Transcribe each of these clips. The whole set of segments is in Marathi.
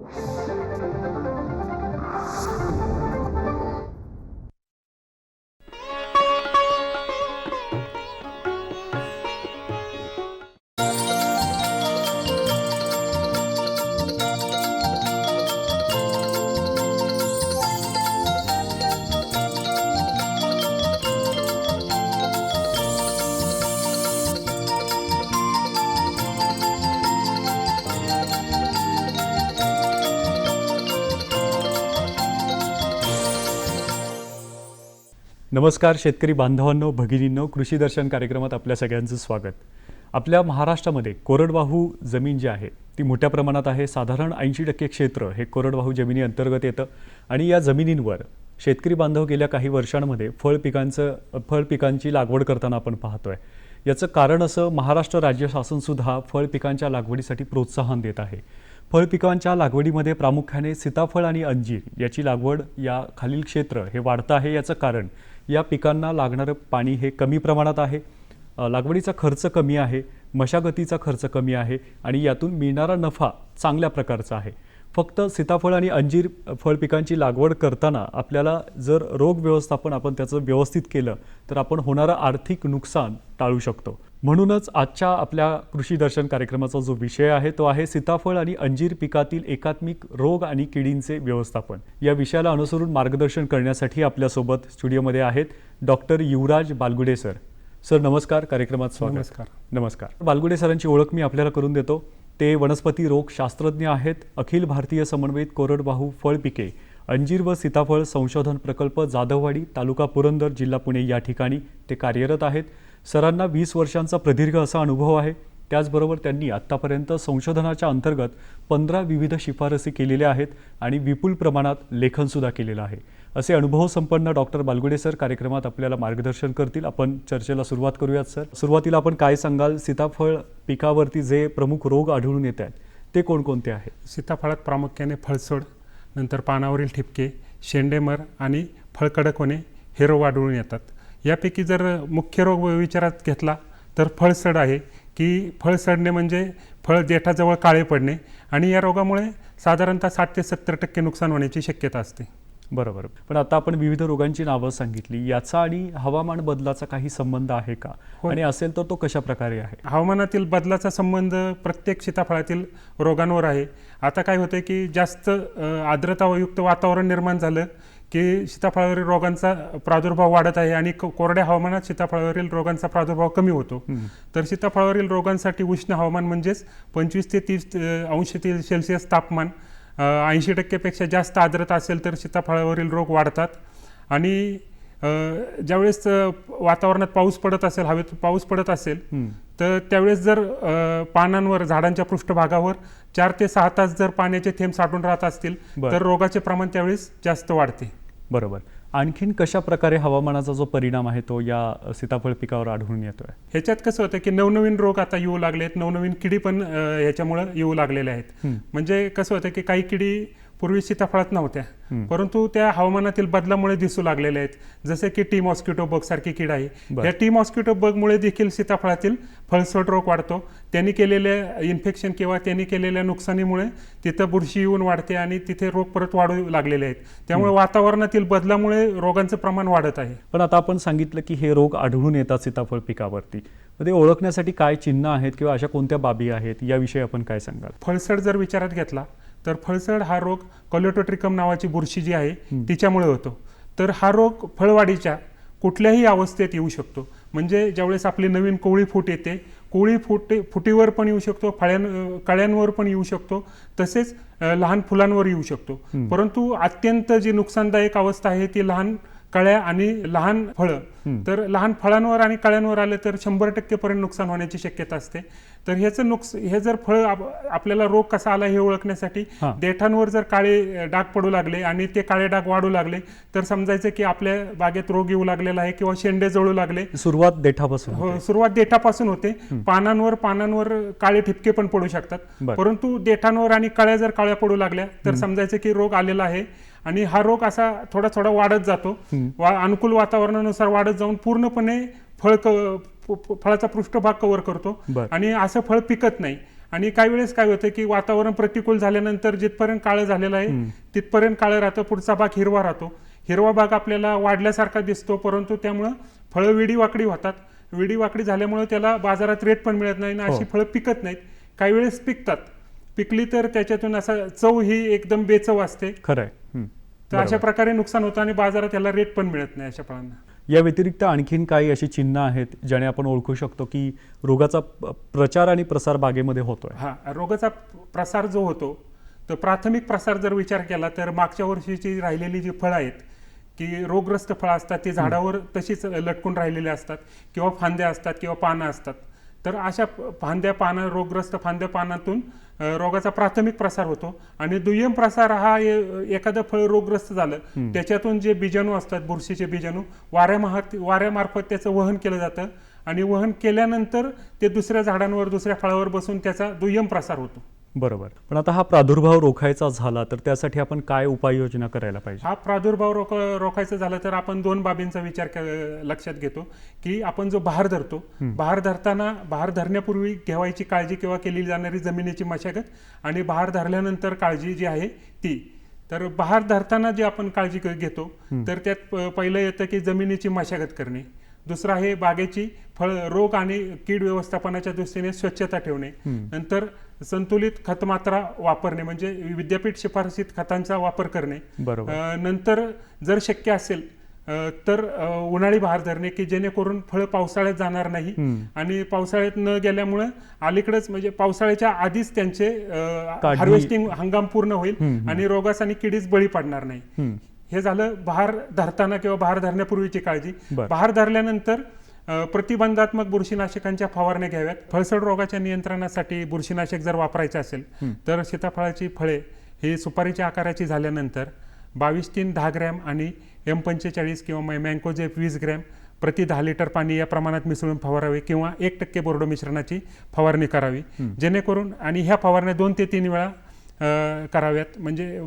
Thank you. नमस्कार शेतकरी बांधवांनो भगिनींनो कृषी दर्शन कार्यक्रमात आपल्या सगळ्यांचं स्वागत. आपल्या महाराष्ट्रामध्ये कोरडवाहू जमीन जी आहे ती मोठ्या प्रमाणात आहे. साधारण ऐंशी टक्के क्षेत्र हे कोरडवाहू जमिनी अंतर्गत येतं आणि या जमिनींवर शेतकरी बांधव गेल्या काही वर्षांमध्ये फळ पिकांचं फळ पिकांची लागवड करताना आपण पाहतोय. याचं कारण असं महाराष्ट्र राज्य शासनसुद्धा फळ पिकांच्या लागवडीसाठी प्रोत्साहन देत आहे. फळ पिकांच्या लागवडीमध्ये प्रामुख्याने सीताफळ आणि अंजीर याची लागवड या खालील क्षेत्र हे वाढतं आहे याचं कारण या पिकांना लागणारं पाणी हे कमी प्रमाणात आहे. लागवडीचा खर्च कमी आहे मशागतीचा खर्च कमी आहे आणि यातून मिळणारा नफा चांगल्या प्रकारचा आहे. फक्त सीताफळ आणि अंजीर फळ पिकांची लागवड करताना आपल्याला जर रोग व्यवस्थापन आपण त्याचं व्यवस्थित केलं तर आपण होणारं आर्थिक नुकसान टाळू शकतो. म्हणूनच आजच्या आपल्या कृषी दर्शन कार्यक्रमाचा जो विषय आहे तो आहे सीताफळ आणि अंजीर पिकातील एकात्मिक रोग आणि किडींचे व्यवस्थापन. या विषयाला अनुसरून मार्गदर्शन करण्यासाठी आपल्यासोबत स्टुडिओमध्ये आहेत doctor Yuvraj Balgude sir. Sir नमस्कार. कार्यक्रमात स्वागत. नमस्कार. नमस्कार. बालगुडे सरांची ओळख मी आपल्याला करून देतो. ते वनस्पती रोग शास्त्रज्ञ आहेत. अखिल भारतीय समन्वयित कोरडवाहू फळ पिके अंजीर व सीताफळ संशोधन प्रकल्प जाधववाडी तालुका पुरंदर जिल्हा पुणे या ठिकाणी ते कार्यरत आहेत. सरांना वीस वर्षांचा प्रदीर्घ असा अनुभव आहे. त्याचबरोबर त्यांनी आत्तापर्यंत संशोधनाच्या अंतर्गत पंधरा विविध शिफारसी केलेल्या आहेत आणि विपुल प्रमाणात लेखनसुद्धा केलेलं आहे. असे अनुभव संपन्न डॉक्टर बालगुडे सर कार्यक्रमात आपल्याला मार्गदर्शन करतील. आपण चर्चेला सुरुवात करूयात सर. सुरुवातीला आपण काय सांगाल? सीताफळ पिकावरती जे प्रमुख रोग आढळून येत आहेत ते कोणकोणते आहेत? सीताफळात प्रामुख्याने फळसोड नंतर पानावरील ठिपके शेंडेमर आणि फळकडक होणे हे रोग आढळून येतात. यापैकी जर मुख्य रोग विचारात घेतला तर फळसड आहे. की फळ सडणे म्हणजे फळ देठाजवळ काळे पडणे आणि या रोगामुळे साधारणतः साठ ते सत्तर टक्के नुकसान होण्याची शक्यता असते. बरोबर. पण आता आपण विविध रोगांची नावं सांगितली. याचा आणि हवामान बदलाचा काही संबंध आहे का? हो. आणि असेल तर तो कशा प्रकारे आहे? हवामानातील बदलाचा संबंध प्रत्येक सीताफळातील रोगांवर आहे. आता काय होतं की जास्त आर्द्रतायुक्त वातावरण निर्माण झालं की सीताफळावरील रोगांचा प्रादुर्भाव वाढत आहे आणि कोरड्या हवामानात सीताफळावरील रोगांचा प्रादुर्भाव कमी होतो. तर सीताफळावरील रोगांसाठी उष्ण हवामान म्हणजेच पंचवीस ते तीस अंश ते सेल्सिअस तापमान ऐंशी टक्केपेक्षा जास्त आर्द्रता असेल तर सीताफळावरील रोग वाढतात. आणि ज्यावेळेस वातावरणात पाऊस पडत असेल हवेत पाऊस पडत असेल. तर त्यावेळेस जर पानांवर झाडांच्या पृष्ठभागावर चार ते सहा तास जर पाण्याचे थेंब साठून राहत असतील. तर रोगाचे प्रमाण त्यावेळेस जास्त वाढते. बरोबर. आणखीन कशा प्रकारे हवामानाचा जो परिणाम आहे तो या सीताफळ पिकावर आढळून येतोय? ह्याच्यात कसं होतं की नवनवीन रोग आता येऊ लागलेत नवनवीन किडी पण अ, ह्याच्यामुळं येऊ लागलेल्या आहेत. म्हणजे कसं होतं की काही किडी पूर्वी सीताफळात नव्हत्या परंतु त्या हवामानातील बदलामुळे दिसू लागलेल्या आहेत. जसे की टी मॉस्किटो बग सारखी कीड आहे. या टी मॉस्किटो बगमुळे देखील सीताफळातील फळसट रोग वाढतो. त्यांनी केलेल्या इन्फेक्शन किंवा त्यांनी केलेल्या नुकसानीमुळे तिथं बुरशी येऊन वाढते आणि तिथे रोग परत वाढू लागलेले आहेत. त्यामुळे वातावरणातील बदलामुळे रोगांचं प्रमाण वाढत आहे. पण आता आपण सांगितलं की हे रोग आढळून येतात सीताफळ पिकावरती. ते ओळखण्यासाठी काय चिन्ह आहेत किंवा अशा कोणत्या बाबी आहेत? याविषयी आपण काय सांगाल? फळसड जर विचारात घेतला तर फळसड हा रोग कॉलेटोट्रिकम नावाची बुरशी जी आहे तिच्यामुळे होतो. तर हा रोग फळवाढीच्या कुठल्याही अवस्थेत येऊ शकतो. म्हणजे ज्यावेळेस आपली नवीन कोवळी फूट येते कोवळी फूट फुटीवर पण येऊ शकतो फळ्यां कळ्यांवर पण येऊ शकतो तसेच लहान फुलांवर येऊ शकतो. परंतु अत्यंत जी नुकसानदायक अवस्था आहे ती लहान कळ्या आणि लहान फळं. तर लहान फळांवर आणि कळ्यांवर आले तर शंभर टक्के पर्यंत नुकसान होण्याची शक्यता असते. तर ह्याचं नुकस हे जर फळ आप- आपल्याला रोग कसा आला हे ओळखण्यासाठी. देठांवर जर काळे डाग पडू लागले आणि ते काळे डाग वाढू लागले तर समजायचं की आपल्या बागेत रोग येऊ लागलेला आहे किंवा शेंडे जळू लागले. सुरुवात देठापासून हो. सुरुवात देठापासून होते. पानांवर पानांवर काळे ठिपके पण पडू शकतात. परंतु देठांवर आणि कळ्या जर काळ्या पडू लागल्या तर समजायचं की रोग आलेला आहे. आणि हा रोग असा थोडा थोडा वाढत जातो. वा अनुकूल वातावरणानुसार वाढत जाऊन पूर्णपणे फळ फळाचा पृष्ठभाग कव्हर करतो. आणि असं फळ पिकत नाही. आणि काही वेळेस काय होतं की वातावरण प्रतिकूल झाल्यानंतर जिथपर्यंत काळं झालेलं आहे तिथपर्यंत काळं राहतं पुढचा भाग हिरवा राहतो. हिरवा भाग आपल्याला वाढल्यासारखा दिसतो परंतु त्यामुळं फळं विडी वाकडी होतात. विडी वाकडी झाल्यामुळे त्याला बाजारात रेट पण मिळत नाही आणि अशी फळं पिकत नाहीत. काही वेळेस पिकतात. पिकली तर त्याच्यातून असा चव ही एकदम बेचव असते. खरं आहे हं. तर अशा प्रकारे नुकसान होतं आणि बाजारात त्याला रेट पण मिळत नाही अशा फळांना या व्यतिरिक्त आणखीन काही अशी चिन्ह आहेत ज्याने आपण ओळखू शकतो की रोगाचा प्रचार आणि प्रसार बागेमध्ये होतोय. हा रोगाचा प्रसार जो होतो तर प्राथमिक प्रसार जर विचार केला तर मागच्या वर्षीची राहिलेली जी फळं आहेत की रोगग्रस्त फळं असतात ती झाडावर तशीच लटकून राहिलेली असतात किंवा फांद्या असतात किंवा पानं असतात. तर अशा फांद्या पानं रोगग्रस्त फांद्या पानातून रोगाचा प्राथमिक प्रसार होतो. आणि दुय्यम प्रसार हा एखादं फळ रोगग्रस्त झालं त्याच्यातून जे बीजाणू असतात बुरशीचे बीजाणू वाऱ्यामार्फत वाऱ्यामार्फत त्याचं वहन केलं जातं. आणि वहन केल्यानंतर ते दुसऱ्या झाडांवर दुसऱ्या फळावर बसून त्याचा दुय्यम प्रसार होतो. बरोबर. पण आता हा प्रादुर्भाव रोखायचा झाला तर त्यासाठी आपण काय उपाययोजना करायला पाहिजे? हा प्रादुर्भाव रोख रोखायचा झाला तर आपण दोन बाबींचा विचार लक्षात घेतो की आपण जो बहार धरतो बहार धरताना बहार धरण्यापूर्वी घ्यावायची काळजी किंवा केली जाणारी जमिनीची मशागत आणि बहार धरल्यानंतर काळजी जी आहे ती. तर बहार धरताना जी आपण काळजी घेतो तर त्यात पहिलं येतं की जमिनीची मशागत करणे. दुसरं आहे बागेची फळ रोग आणि कीड व्यवस्थापनाच्या दृष्टीने स्वच्छता ठेवणे. नंतर संतुलित खतमात्रा वापरणे म्हणजे विद्यापीठ शिफारसीत खतांचा वापर करणे. बरोबर. नंतर जर शक्य असेल तर उन्हाळी बहार धरणे की जेणेकरून फळं पावसाळ्यात जाणार नाही आणि पावसाळ्यात न गेल्यामुळं अलीकडेच म्हणजे पावसाळ्याच्या आधीच त्यांचे हार्वेस्टिंग हंगाम पूर्ण होईल आणि रोगास आणि किडीस बळी पडणार नाही. हं. झालं बहार धरताना किंवा बहार धरण्यापूर्वीची काळजी. बहार धरल्यानंतर प्रतिबंधात्मक बुरशीनाशकांच्या फवारण्या घ्याव्यात. फळसड रोगाच्या नियंत्रणासाठी बुरशीनाशक जर वापरायचं असेल तर सीताफळाची फळे ही सुपारीच्या आकाराची झाल्यानंतर बावीस तीन दहा ग्रॅम आणि एम पंचेचाळीस किंवा मै- मँकोजेप वीस ग्रॅम प्रति दहा लिटर पाणी या प्रमाणात मिसळून फवारावे किंवा एक टक्के बोर्डो मिश्रणाची फवारणी करावी. जेणेकरून आणि ह्या फवारण्या दोन ते तीन वेळा कराव्यात. म्हणजे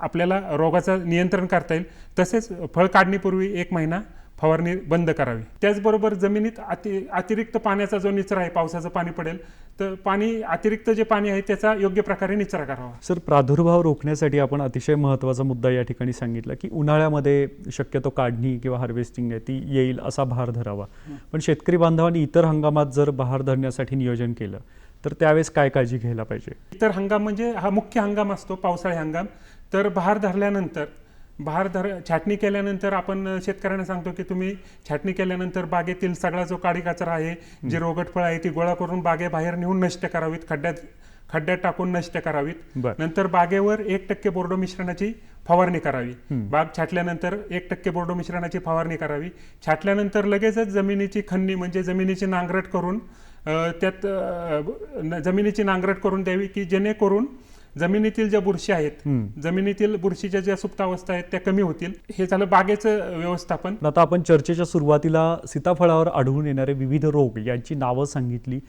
आपल्याला रोगाचं नियंत्रण करता येईल. तसेच फळ काढणीपूर्वी एक महिना फवारणी बंद करावी. त्याचबरोबर जमिनीत अति अतिरिक्त पाण्याचा जो निचरा आहे पावसाचं पाणी पडेल तर पाणी अतिरिक्त जे पाणी आहे त्याचा योग्य प्रकारे निचरा करावा. सर प्रादुर्भाव रोखण्यासाठी आपण अतिशय महत्त्वाचा मुद्दा या ठिकाणी सांगितला की उन्हाळ्यामध्ये शक्यतो काढणी किंवा हार्वेस्टिंग आहे ती येईल असा भार धरावा. पण शेतकरी बांधवांनी इतर हंगामात जर बहार धरण्यासाठी नियोजन केलं तर त्यावेळेस काय काळजी घ्यायला पाहिजे? इतर हंगाम म्हणजे हा मुख्य हंगाम असतो पावसाळी हंगाम. तर बहार धरल्यानंतर बहार धर छाटणी केल्यानंतर आपण शेतकऱ्यांना सांगतो की तुम्ही छाटणी केल्यानंतर बागेतील सगळा जो काडी कचरा आहे जी रोगट फळं आहे ती गोळा करून बागेबाहेर नेऊन नष्ट करावीत खड्ड्यात खड्ड्यात टाकून नष्ट करावीत. नंतर बागेवर एक टक्के बोर्डो मिश्रणाची फवारणी करावी. बाग छाटल्यानंतर एक टक्के बोर्डो मिश्रणाची फवारणी करावी. छाटल्यानंतर लगेचच जमिनीची खन्नी म्हणजे जमिनीची नांगरट करून त्यात जमिनीची नांगरट करून द्यावी की जेणेकरून जमिनीतील ज्या बुरशी आहेत जमिनीतील बुरशीच्या ज्या सुप्तावस्था आहेत त्या कमी होतील. हे झालं बागेचं व्यवस्थापन. आता आपण चर्चेच्या सुरुवातीला सीताफळावर आढळून येणारे विविध रोग यांची नावं सांगितली.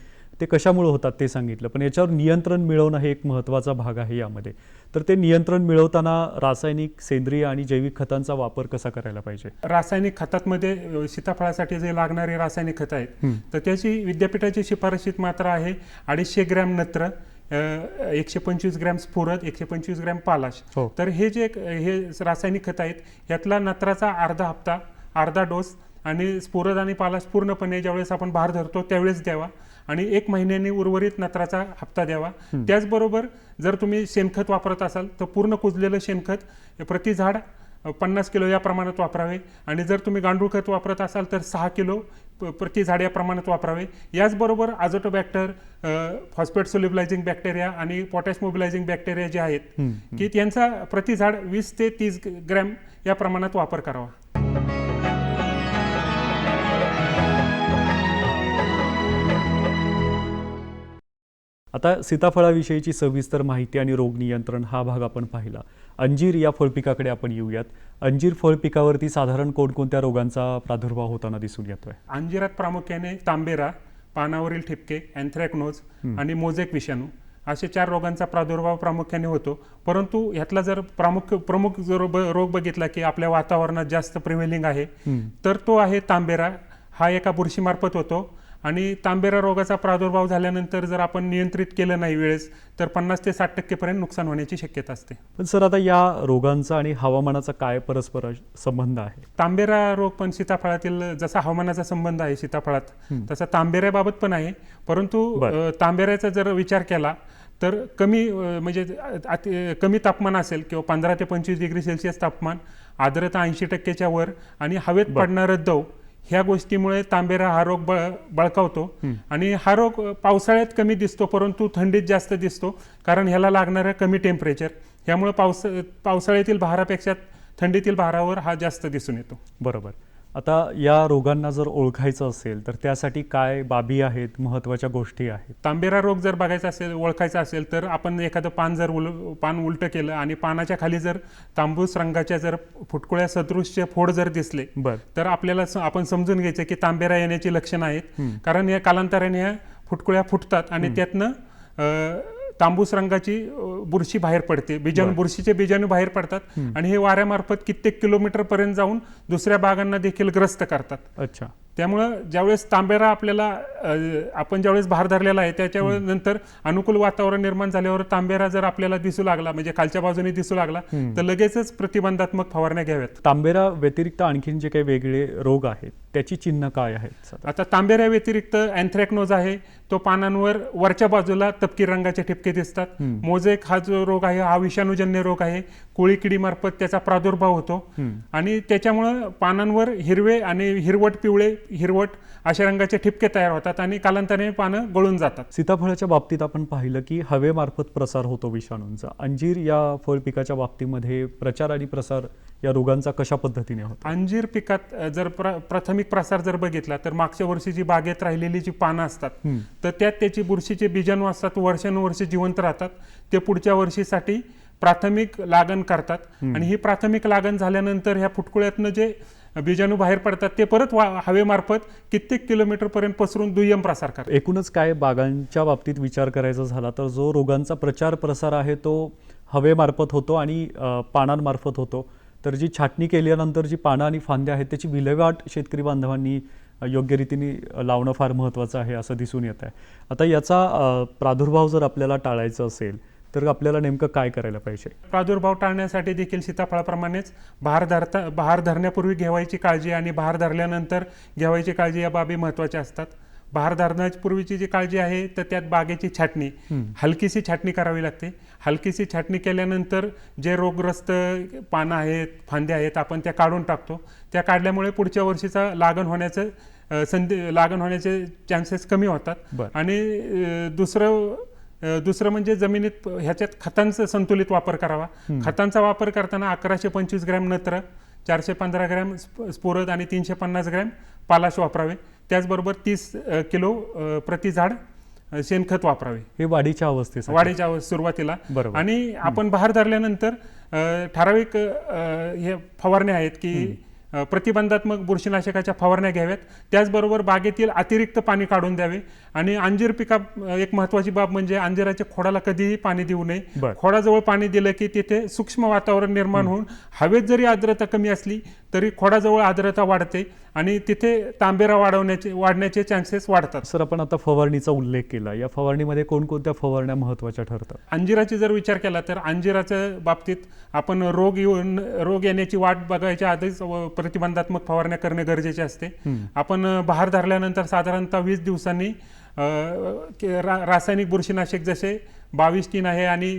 ते कशामुळे होतात ते सांगितलं. पण याच्यावर नियंत्रण मिळवणं हे एक महत्त्वाचा भाग आहे यामध्ये. तर ते नियंत्रण मिळवताना रासायनिक सेंद्रिय आणि जैविक खतांचा वापर कसा करायला पाहिजे? रासायनिक खतांमध्ये सीताफळासाठी जे लागणारे रासायनिक खत आहेत तर त्याची विद्यापीठाची शिफारशीत मात्रा आहे. अडीचशे ग्रॅम नत्र एकशे पंचवीस ग्रॅम स्फुरद एकशे पंचवीस ग्रॅम पालाश. हो. तर हे जे हे रासायनिक खत आहेत यातला नत्राचा अर्धा हप्ता अर्धा डोस आणि स्फुरद आणि पालाश पूर्णपणे ज्यावेळेस आपण बहार धरतो त्यावेळेस द्यावा. आणि एक महिन्याने उर्वरित नत्राचा हप्ता द्यावा. त्याचबरोबर जर तुम्ही शेणखत वापरत असाल तर पूर्ण कुजलेलं शेणखत प्रति झाड पन्नास किलो या प्रमाणात वापरावे. आणि जर तुम्ही गांडूळ खत वापरत असाल तर सहा किलो प- प्रति झाड या प्रमाणात वापरावे. याचबरोबर आझोटोबॅक्टर फॉस्फेट सोल्युबलायझिंग बॅक्टेरिया आणि पोटॅश मोबिलायझिंग बॅक्टेरिया जे आहेत की त्यांचा प्रति झाड वीस ते तीस ग्रॅम या प्रमाणात वापर करावा. आता सीताफळाविषयीची सविस्तर माहिती आणि रोग नियंत्रण हा भाग आपण पाहिला. अंजीर या फळपिकाकडे आपण येऊयात. अंजीर फळपिकावरती साधारण कोणकोणत्या रोगांचा प्रादुर्भाव होताना दिसून येतोय? अंजिरात प्रामुख्याने तांबेरा पानावरील ठिपके अँथ्रॅकनोज आणि मोजेक विषाणू असे चार रोगांचा प्रादुर्भाव प्रामुख्याने होतो. परंतु ह्यातला जर प्रामुख्य प्रमुख जर रोग बघितला की आपल्या वातावरणात जास्त प्रिव्हेलिंग आहे तर तो आहे तांबेरा. हा एका बुरशीमार्फत होतो. आणि तांबेरा रोगाचा प्रादुर्भाव झाल्यानंतर जर आपण नियंत्रित केलं नाही वेळेस तर पन्नास ते साठ टक्केपर्यंत नुकसान होण्याची शक्यता असते. पण सर आता या रोगांचा आणि हवामानाचा काय परस्पर संबंध आहे? तांबेरा रोग पण सीताफळातील जसा हवामानाचा संबंध आहे सीताफळात तसा तांबेऱ्याबाबत पण आहे. परंतु तांबेऱ्याचा जर विचार केला तर कमी म्हणजे अति- कमी तापमान असेल किंवा पंधरा ते पंचवीस डिग्री सेल्सिअस तापमान आर्द्रता ऐंशी टक्क्याच्या वर आणि हवेत पडणारं दव ह्या गोष्टीमुळे तांबेरा हा रोग बळ बळकावतो. आणि हा रोग पावसाळ्यात कमी दिसतो परंतु थंडीत जास्त दिसतो. कारण ह्याला लागणारं कमी टेम्परेचर. ह्यामुळे पावस पावसाळ्यातील बहारापेक्षा थंडीतील बहारावर हा जास्त दिसून येतो. बरोबर. आता या रोगांना जर ओळखायचं असेल तर त्यासाठी काय बाबी आहेत महत्त्वाच्या गोष्टी आहेत? तांबेरा रोग जर बघायचा असेल ओळखायचा असेल तर आपण एखादं पान जर उल पान उलटं केलं आणि पानाच्या खाली जर तांबूस रंगाच्या जर फुटकुळ्या सदृश्य फोड जर दिसले बर. तर आपल्याला स- आपण समजून घ्यायचं की तांबेरा येण्याची लक्षणं आहेत. कारण या कालांतराने ह्या फुटकुळ्या फुटतात आणि त्यातनं तांबूस रंगाची बुरशी बाहेर पडते. बीजाणू बुरशीचे बीजाणू बाहेर पडतात आणि हे वाऱ्यामार्फत कित्येक किलोमीटर पर्यंत जाऊन दुसऱ्या बागांना देखील ग्रस्त करतात. अच्छा. त्यामुळं ज्यावेळेस तांबेरा आपल्याला आपण ज्यावेळेस भार धरलेला आहे त्याच्या वेळेस नंतर अनुकूल वातावरण निर्माण झाल्यावर तांबेरा जर आपल्याला दिसू लागला म्हणजे खालच्या बाजूने दिसू लागला तर लगेचच प्रतिबंधात्मक फवारण्या घ्याव्यात. तांबेरा व्यतिरिक्त आणखीन जे काही वेगळे रोग आहेत त्याची चिन्ह काय आहेत? आता तांबेऱ्या व्यतिरिक्त अँथ्रॅकनोज आहे. तो पानांवर वरच्या बाजूला तपकीर रंगाचे ठिपके दिसतात. मोजेक हा जो रोग आहे हा विषाणूजन्य रोग आहे. कोळी किडीमार्फत त्याचा प्रादुर्भाव होतो. आणि त्याच्यामुळं पानांवर हिरवे आणि हिरवट पिवळे हिरवट अशा रंगाचे ठिपके तयार होतात आणि कालांतराने पानं गळून जातात. सीताफळाच्या बाबतीत आपण पाहिलं की हवेमार्फत प्रसार होतो विषाणूंचा. अंजीर या फळ पिकाच्या बाबतीमध्ये प्रचार आणि प्रसार या रोगांचा कशा पद्धतीने होतो? अंजीर पिकात जर प्र प्राथमिक प्रसार जर बघितला तर मागच्या वर्षी जी बागेत राहिलेली जी पानं असतात तर त्यात त्याची बुरशीचे बीजाणू असतात वर्षानुवर्षे जिवंत राहतात. ते पुढच्या वर्षीसाठी प्राथमिक लागण करतात. आणि ही प्राथमिक लागण झाल्यानंतर ह्या फुटकुळ्यातनं जे बीजाणू बाहेर पडतात ते परत वा हवेमार्फत कित्येक किलोमीटर पर्यंत पसरून दुय्यम प्रसार करतात. एकूणच काय बागांच्या बाबतीत विचार करायचा झाला तर जो रोगांचा प्रचार प्रसार आहे तो हवेमार्फत होतो आणि पानांमार्फत होतो. तर जी छाटणी केल्यानंतर जी पानं आणि फांद्या आहेत त्याची विल्हेवाट शेतकरी बांधवांनी योग्य रीतीने लावणं फार महत्त्वाचं आहे असं दिसून येत आहे. आता याचा प्रादुर्भाव जर आपल्याला टाळायचा असेल तर आपल्याला नेमकं काय करायला पाहिजे? प्रादुर्भाव टाळण्यासाठी देखील सीताफळाप्रमाणेच बहार धरता बहार धरण्यापूर्वी घेवायची काळजी आणि बहार धरल्यानंतर घेवायची काळजी या बाबी महत्त्वाच्या असतात. बहार धरण्यापूर्वीची जी काळजी आहे तर त्यात बागेची छाटणी. हलकीशी छाटणी करावी लागते. हलकीशी छाटणी केल्यानंतर जे रोगग्रस्त पानं आहेत फांद्या आहेत आपण त्या काढून टाकतो. त्या काढल्यामुळे पुढच्या वर्षीचा लागण होण्याचं संधी लागण होण्याचे चान्सेस कमी होतात. आणि दुसरं दुसरं म्हणजे जमिनीत ह्याच्यात खतांचा संतुलित वापर करावा. खतांचा वापर करताना अकराशे पंचवीस ग्रॅम नत्र चारशे पंधरा ग्रॅम स्फुरद आणि तीनशे पन्नास ग्रॅम पालाश वापरावे. त्याचबरोबर तीस किलो प्रति झाड शेणखत वापरावे. हे वाढीच्या अवस्थेसाठी. वाढीच्या अव- सुरुवातीला. बरोबर. आणि आपण बहार धरल्यानंतर ठराविक हे फवारण्या आहेत की प्रतिबंधात्मक बुरशीनाशकाच्या फवारण्या घ्याव्यात. त्याचबरोबर बागेतील अतिरिक्त पाणी काढून द्यावे. आणि अंजीर पिका एक महत्वाची बाब म्हणजे अंजिराच्या खोडाला कधीही पाणी देऊ नये. खोडाजवळ पाणी दिलं की तिथे सूक्ष्म वातावरण निर्माण होऊन हवेत जरी आर्द्रता कमी असली तरी खोडाजवळ आर्द्रता वाढते आणि तिथे तांबेरा वाढवण्याचे वाढण्याचे चान्सेस वाढतात. सर आपण आता फवारणीचा उल्लेख केला. या फवारणीमध्ये कोणकोणत्या फवारण्या महत्त्वाच्या ठरतात? अंजिराची जर विचार केला तर अंजिराच्या बाबतीत आपण रोग येऊन रोग येण्याची वाट बघायच्या आधीच व प्रतिबंधात्मक फवारण्या करणे गरजेचे असते. आपण बहार धरल्यानंतर साधारणतः वीस दिवसांनी रासायनिक बुरशीनाशक जसे बावीस तीन आहे आणि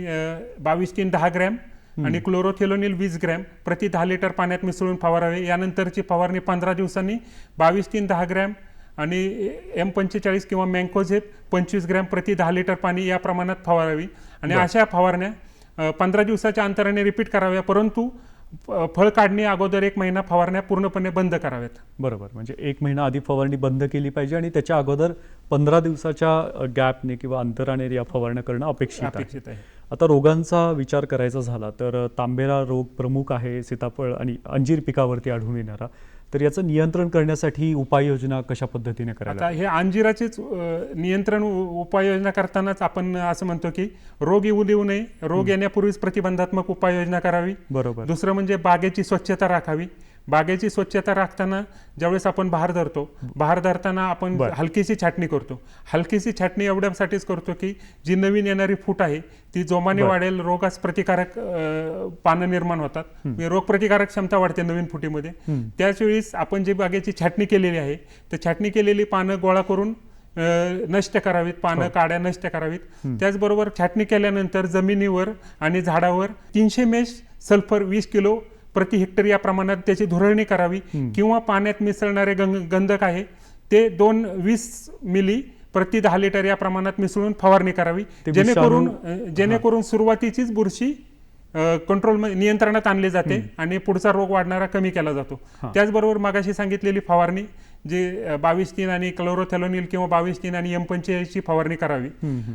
बावीस तीन दहा ग्रॅम आणि क्लोरोथेलोनिल वीस ग्रॅम प्रति दहा लिटर पाण्यात मिसळून फवारावे. यानंतरची फवारणी पंधरा दिवसांनी बावीस तीन दहा ग्रॅम आणि एम पंचेचाळीस किंवा मँकोझेप पंचवीस ग्रॅम प्रति दहा लिटर पाणी या प्रमाणात फवारावी. आणि अशा फवारण्या पंधरा दिवसाच्या अंतराने रिपीट कराव्या परंतु फळ काढणी अगोदर एक महिना फवारण्या पूर्णपणे बंद कराव्यात. बरोबर. म्हणजे एक महिना आधी फवारणी बंद केली पाहिजे आणि त्याच्या अगोदर पंधरा दिवसाच्या गॅपने किंवा अंतराने या फवारण्या करणं अपेक्षित आहे. आता रोगांचा विचार करायचा झाला तर तांबेरा रोग प्रमुख आहे सीताफळ आणि अंजीर पिकावरती आढळून येणारा. तर याचं नियंत्रण करण्यासाठी उपाययोजना कशा पद्धतीने करायला आता हे अंजिराचेच अ, नियंत्रण उ- उपाययोजना करतानाच आपण असं म्हणतो की रोग येऊ देऊ नये. रोग येण्यापूर्वीच प्रतिबंधात्मक उपाययोजना करावी. बरोबर. दुसरं म्हणजे बागेची स्वच्छता राखावी. बागेची स्वच्छता राखताना ज्यावेळेस आपण बहार धरतो बहार धरताना आपण. हलकीशी छाटणी करतो हलकीशी छाटणी एवढ्यासाठीच करतो की जी नवीन येणारी फूट आहे ती जोमाने. वाढेल रोगास प्रतिकारक पानं निर्माण होतात म्हणजे रोगप्रतिकारक क्षमता वाढते नवीन फुटीमध्ये हम्म. त्याच वेळेस आपण जी बागेची छाटणी केलेली आहे तर छाटणी केलेली पानं गोळा करून नष्ट करावीत पानं हो. काड्या नष्ट करावीत त्याचबरोबर छाटणी केल्यानंतर जमिनीवर आणि झाडावर तीनशे मेश सल्फर वीस किलो प्रति हेक्टर या प्रमाणात त्याची धुरळणी करावी. किंवा पाण्यात मिसळणारे गंधक आहे ते दोन वीस मिली प्रति दहा लिटर या प्रमाणात मिसळून फवारणी करावी. जेणेकरून जेणेकरून सुरुवातीचीच बुरशी कंट्रोल नियंत्रणात आणली जाते आणि पुढचा रोग वाढणारा कमी केला जातो. त्याचबरोबर मागाशी सांगितलेली फवारणी जे बावीस तीन आणि क्लोरोथेलोनिल किंवा बावीस तीन आणि एम पंचेचाळीसची फवारणी करावी.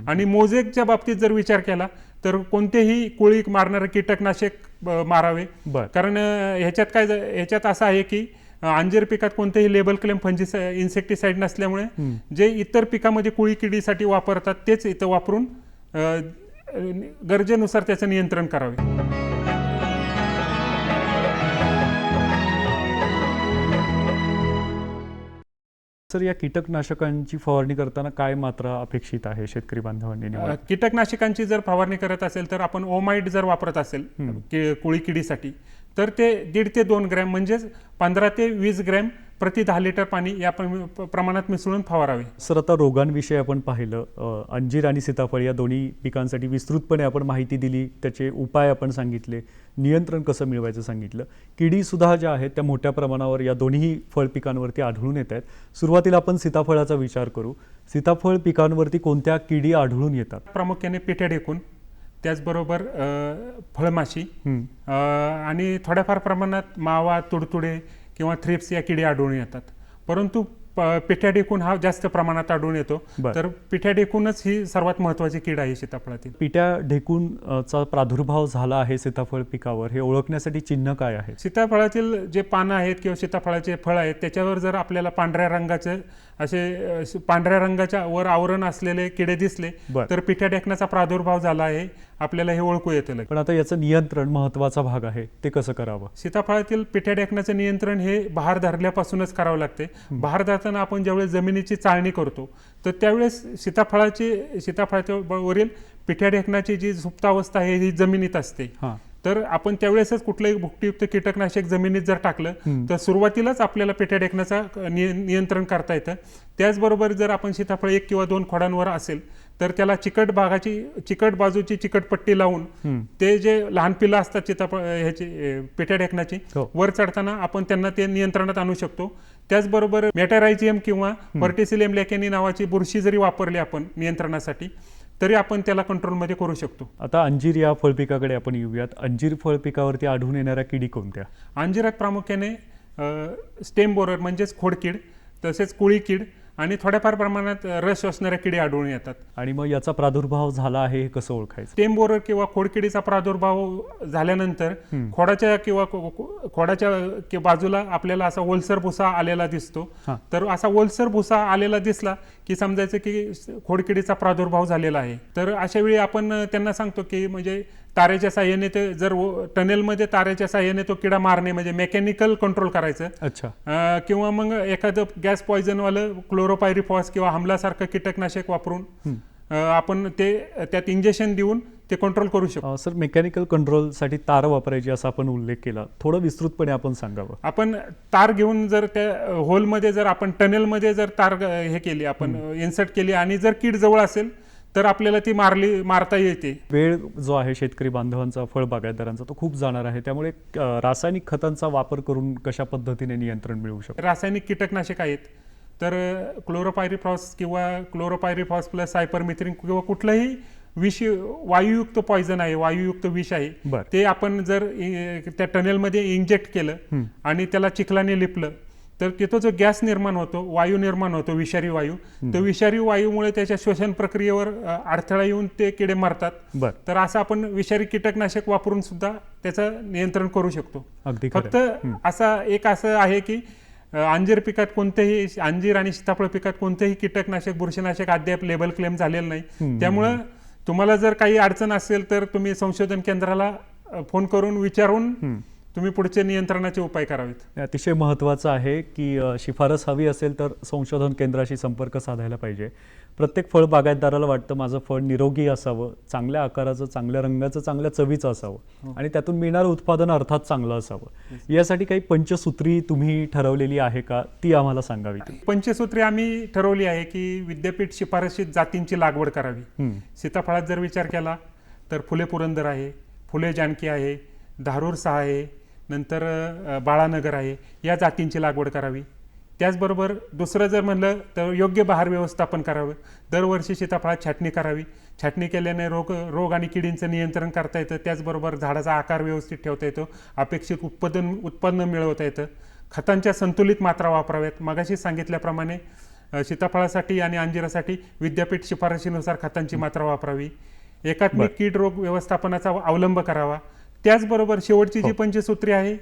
आणि मोजेकच्या बाबतीत जर विचार केला तर कोणतेही कोळी मारणारे कीटकनाशक मारावे बर कारण ह्याच्यात काय ह्याच्यात असं आहे की अंजीर पिकात कोणतेही लेबल क्लेम फंजिस इन्सेक्टिसाइड नसल्यामुळे. जे इतर पिकामध्ये कुळी किडीसाठी वापरतात तेच इथं वापरून गरजेनुसार त्याचं नियंत्रण करावे सर या कीटकनाशकांची फवारणी करताना काय मात्रा अपेक्षित आहे शेतकरी बांधवांनी निवड कीटकनाशकांची जर फवारणी करत असेल तर आपण ओमाइट जर वापरत असेल कि- कोळी किडीसाठी तर ते दीड ते दोन ग्रॅम म्हणजेच पंधरा ते वीस ग्रॅम प्रति दहा लिटर पाणी या प्रम- प्रमाणात मिसळून फवारावे. सर आता रोगांविषयी आपण पाहिलं अंजीर आणि सीताफळ या दोन्ही पिकांसाठी विस्तृतपणे आपण माहिती दिली त्याचे उपाय आपण सांगितले नियंत्रण कसं मिळवायचं सांगितलं. किडी सुद्धा ज्या आहेत त्या मोठ्या प्रमाणावर या दोन्ही फळ पिकांवरती आढळून येत आहेत. सुरुवातीला आपण सीताफळाचा विचार करू. सीताफळ पिकांवरती कोणत्या किडी आढळून येतात? प्रामुख्याने पिठ्या ढेकून त्याचबरोबर फळमाशी आणि थोड्याफार प्रमाणात मावा तुडतुडे किंवा थ्रिप्स या किडी आढळून येतात. परंतु पिठ्या ढेकून हा जास्त प्रमाणात आढळून येतो. तर पिठ्या ढेकूनच ही सर्वात महत्वाची कीड आहे सीताफळातील. पिट्या ढेकून अ, चा प्रादुर्भाव झाला आहे सीताफळ पिकावर हे ओळखण्यासाठी चिन्ह काय आहे सीताफळातील जे पानं आहेत किंवा सीताफळाचे फळ आहेत त्याच्यावर जर आपल्याला पांढऱ्या रंगाचे असे पांढऱ्या रंगाच्या वर आवरण असलेले किडे दिसले. तर पिठ्या ढेकण्याचा प्रादुर्भाव झाला आहे. आपल्याला हे ओळखू येतं. पण आता याचं नियंत्रण महत्त्वाचा भाग आहे. ते कसं करावं? सीताफळातील पिठ्या ढेकण्याचं नियंत्रण हे बहार धरल्यापासूनच करावं लागते. बहार धरताना आपण ज्यावेळेस जमिनीची चाळणी करतो तर त्यावेळेस सीताफळाची सीताफळाच्या वरील पिठ्या ढेकण्याची जी सुप्तावस्था आहे ही जमिनीत असते. हां. तर आपण त्यावेळेसच कुठलंही भुकटीयुक्त कीटकनाशक जमिनीत जर टाकलं. तर सुरुवातीलाच आपल्याला पेट्या ढेकण्याचा निय- नियंत्रण करता येतं त्याचबरोबर जर आपण सीताफळ एक किंवा दोन खोडांवर असेल तर त्याला चिकट भागाची चिकट बाजूची चिकट पट्टी लावून. ते जे लहान पिलं असतात सीताफळ ह्याची पेट्या ढेकण्याची हो. वर चढताना आपण त्यांना ते नियंत्रणात आणू शकतो त्याचबरोबर मेटॅरायझियम किंवा पर्टिसिलियम लेकॅनी नावाची बुरशी जरी वापरली आपण नियंत्रणासाठी तरी आपण त्याला कंट्रोलमध्ये करू शकतो. आता अंजीर या फळपिकाकडे आपण येऊयात. अंजीर फळपिकावरती आढळून येणाऱ्या किडी कोणत्या? अंजिरात प्रामुख्याने स्टेम बोरर म्हणजेच खोडकीड तसेच कुळी कीड आणि थोड्याफार प्रमाणात रस शोषणाऱ्या किडी आढळून येतात. आणि मग याचा प्रादुर्भाव झाला आहे हे कसं ओळखायचं? स्टेम बोरर किंवा खोडकिडीचा प्रादुर्भाव झाल्यानंतर खोडाच्या किंवा खोडाच्या बाजूला आपल्याला असा ओलसर भुसा आलेला दिसतो. तर असा ओलसर भुसा आलेला दिसला की समजायचं की खोडकिडीचा प्रादुर्भाव झालेला आहे. तर अशा वेळी आपण त्यांना सांगतो की म्हणजे तारेच्या साह्याने ते जर टनेलमध्ये तारेच्या साह्याने तो किडा मारणे म्हणजे मेकॅनिकल कंट्रोल करायचं. अच्छा. किंवा मग एखादं गॅस पॉयझनवालं क्लोरोपायरिफॉस किंवा हमलासारखं कीटकनाशक वापरून आपण ते त्यात इंजेक्शन देऊन ते कंट्रोल करू शकतो सर मेकॅनिकल कंट्रोलसाठी तार वापरायची असा आपण उल्लेख केला. थोडं विस्तृतपणे आपण सांगावं. आपण तार घेऊन जर त्या होलमध्ये जर आपण टनेलमध्ये जर तार हे केली आपण इन्सर्ट केली आणि जर कीड जवळ असेल तर आपल्याला ती मारली मारता येते. वेळ जो आहे शेतकरी बांधवांचा फळ बागायतदारांचा तो खूप जाणार आहे. त्यामुळे अ, रासायनिक खतांचा वापर करून कशा पद्धतीने नियंत्रण मिळवू शकतो? रासायनिक कीटकनाशक आहेत. तर क्लोरोपायरिफॉस किंवा क्लोरोपायरिफॉस प्लस सायपरमिथ्रिन किंवा कुठलंही विष वायुयुक्त पॉयझन आहे वायुयुक्त विष आहे बर. ते आपण जर इ- त्या टनेलमध्ये इंजेक्ट केलं आणि त्याला चिखलाने लिपलं तर तिथं जो गॅस निर्माण होतो वायू निर्माण होतो विषारी वायू तो विषारी वायूमुळे त्याच्या श्वसन प्रक्रियेवर अडथळा येऊन ते किडे मारतात. बर. तर असं आपण विषारी कीटकनाशक वापरून सुद्धा त्याचं नियंत्रण करू शकतो. फक्त असा एक असं आहे की अंजीर पिकात कोणतेही अंजीर आणि सीताफळ पिकात कोणतेही कीटकनाशक बुरशीनाशक अद्याप लेबल क्लेम झालेलं नाही. त्यामुळं तुम्हाला जर काही अडचण असेल तर तुम्ही संशोधन केंद्राला फोन करून विचारून तुम्ही पुढचे नियंत्रणाचे उपाय करावेत. हे अतिशय महत्त्वाचं आहे की शिफारस हवी असेल तर संशोधन केंद्राशी संपर्क साधायला पाहिजे. प्रत्येक फळ बागायतदाराला वाटतं माझं फळ निरोगी असावं चांगल्या आकाराचं चांगल्या रंगाचं चांगल्या चवीचं असावं आणि त्यातून मिळणारं उत्पादन अर्थात चांगलं असावं. यासाठी काही पंचसूत्री तुम्ही ठरवलेली आहे का ती आम्हाला सांगावी पंचसूत्री आम्ही ठरवली आहे की विद्यापीठ शिफारशीत जातींची लागवड करावी. सीताफळात जर विचार केला तर फुले पुरंदर आहे फुले जानकी आहे धारूर सहा आहे नंतर बाळानगर आहे या जातींची लागवड करावी. त्याचबरोबर दुसरं जर म्हणलं तर योग्य बहार व्यवस्थापन करावं. दरवर्षी सीताफळात छाटणी करावी. छाटणी केल्याने रोग रोग आणि किडींचं नियंत्रण करता येतं. त्याचबरोबर झाडाचा आकार व्यवस्थित ठेवता येतो. अपेक्षित उत्पादन उत्पन्न मिळवता येतं. खतांच्या संतुलित मात्रा वापराव्यात. मगाशी सांगितल्याप्रमाणे सीताफळासाठी आणि अंजिरासाठी विद्यापीठ शिफारशीनुसार खतांची मात्रा वापरावी. एकात्मिक कीड रोग व्यवस्थापनाचा अवलंब करावा. त्याचबरोबर शेवटची जी पंचसूत्री आहे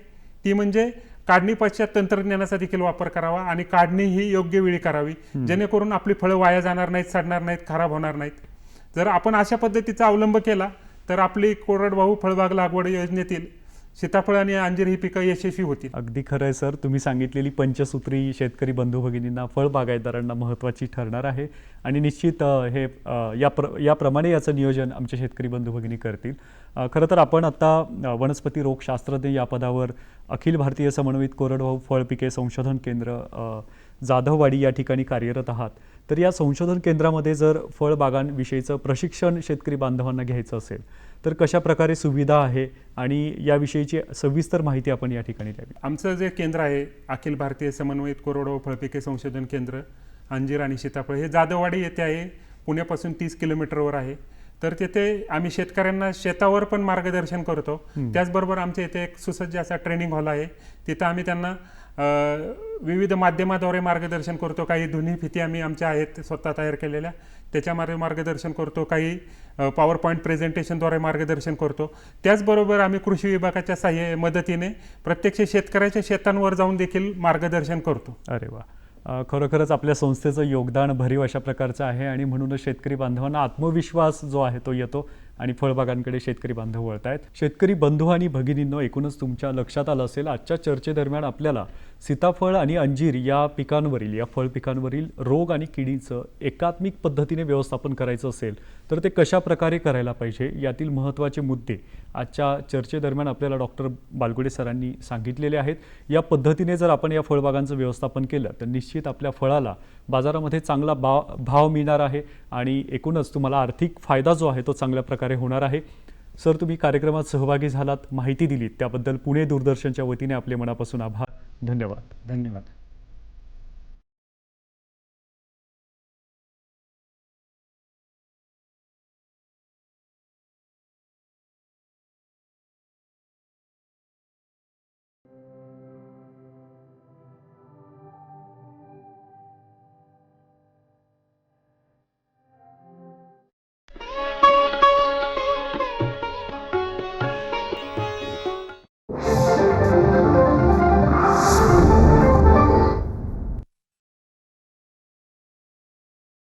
ती म्हणजे काढणी पश्चात तंत्रज्ञानाचा देखील वापर करावा आणि काढणी ही योग्य वेळी करावी. जेणेकरून आपली फळं वाया जाणार नाहीत सडणार नाहीत खराब होणार नाहीत. जर आपण अशा पद्धतीचा अवलंब केला तर आपली कोरडवाहू फळबाग लागवड योजनेतील सीताफळ आणि अंजीर ही पिकं यशस्वी होतील. अगदी खरं आहे सर. तुम्ही सांगितलेली पंचसूत्री शेतकरी बंधू भगिनींना फळबागायतदारांना महत्त्वाची ठरणार आहे. आणि निश्चित हे या प्र याप्रमाणे याचं नियोजन आमचे शेतकरी बंधू भगिनी करतील खरं तर आपण आत्ता वनस्पती रोगशास्त्रज्ञ या पदावर अखिल भारतीय समन्वित कोरडवाहू फळ पिके संशोधन केंद्र जाधववाडी या ठिकाणी कार्यरत आहात. तर या संशोधन केंद्रामध्ये जर फळबागांविषयीचं प्रशिक्षण शेतकरी बांधवांना घ्यायचं असेल तर कशा प्रकारे सुविधा आहे आणि याविषयीची सविस्तर माहिती आपण या ठिकाणी द्यावी. आमचं जे केंद्र आहे अखिल भारतीय समन्वयित कोरडवाहू फळपिके संशोधन केंद्र अंजीर आणि सीताफळ हे जाधववाडी येथे आहे पुण्यापासून तीस किलोमीटरवर आहे. तर तिथे आम्ही शेतकऱ्यांना शेतावर पण मार्गदर्शन करतो. त्याचबरोबर आमच्या इथे एक सुसज्ज असा ट्रेनिंग हॉल आहे. तिथं आम्ही त्यांना विविध माध्यमाद्वारे मार्गदर्शन करतो. काही ध्वनी फिती आम्ही आमच्या आहेत स्वतः तयार केलेल्या. त्याच्यामध्ये मार्गदर्शन करतो काही पॉवर पॉईंट प्रेझेंटेशनद्वारे मार्गदर्शन करतो. त्याचबरोबर आम्ही कृषी विभागाच्या साह्य मदतीने प्रत्यक्ष शेतकऱ्याच्या शेतांवर जाऊन देखील मार्गदर्शन करतो. अरे वा. खरोखरच आपल्या संस्थेचं योगदान भरीव अशा प्रकारचं आहे आणि म्हणूनच शेतकरी बांधवांना आत्मविश्वास जो आहे तो येतो आणि फळबागांकडे शेतकरी बांधव वळत आहेत शेतकरी बंधू आणि भगिनींनो एकूणच तुमच्या लक्षात आलं असेल आजच्या चर्चेदरम्यान आपल्याला सीताफळ आणि अंजीर या पिकांवरील या फळ पिकांवरील रोग आणि किडीचं एकात्मिक पद्धतीने व्यवस्थापन करायचं असेल तर ते कशा प्रकारे करायला पाहिजे यातील महत्त्वाचे मुद्दे आजच्या चर्चेदरम्यान आपल्याला डॉक्टर बालगुडे सरांनी सांगितलेले आहेत. या पद्धतीने जर आपण या फळबागांचं व्यवस्थापन केलं तर निश्चित आपल्या फळाला बाजारामध्ये चांगला भाव भाव मिळणार आहे आणि एकूणच तुम्हाला आर्थिक फायदा जो आहे तो चांगल्या प्रकारे होणार आहे. सर तुम्ही कार्यक्रमात सहभागी झालात माहिती दिलीत. त्याबद्दल पुणे दूरदर्शनच्या वतीने आपले मनापासून आभार. धन्यवाद. धन्यवाद.